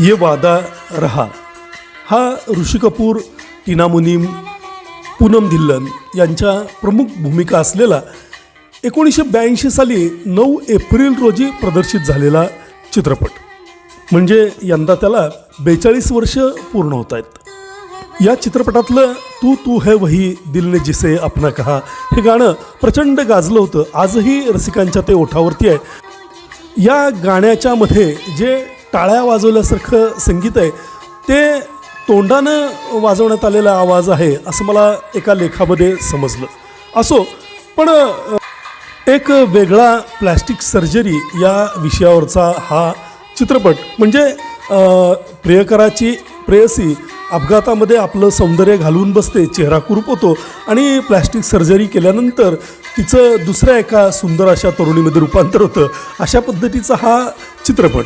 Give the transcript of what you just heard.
ये वादा रहा। हा ऋषी कपूर टीना मुनीम पूनम धिल्लन यांच्या प्रमुख भूमिका असलेला एकोणीसशे ब्याऐंशी साली नऊ एप्रिल रोजी प्रदर्शित झालेला चित्रपट. म्हणजे यंदा त्याला बेचाळीस वर्ष पूर्ण होत आहेत. या चित्रपटातलं तू तू है वही दिलने जिसे अपना कहा हे गाणं प्रचंड गाजलं होतं. आजही रसिकांच्या ते ओठावरती आहे. या गाण्याच्या मध्ये जे टाळ्या वाजवल्यासारखं संगीत आहे. ते तोंडानं वाजवण्यात आलेला आवाज आहे असं मला एका लेखामध्ये समजलं. असो पण एक वेगळा प्लॅस्टिक सर्जरी या विषयावरचा हा चित्रपट म्हणजे प्रियकराची प्रेयसी अपघातामध्ये आपलं सौंदर्य घालून बसते चेहरा कुरूप होतो आणि प्लॅस्टिक सर्जरी केल्यानंतर तिचं दुसऱ्या एका सुंदर अशा तरुणीमध्ये रूपांतर होतं अशा पद्धतीचा हा चित्रपट.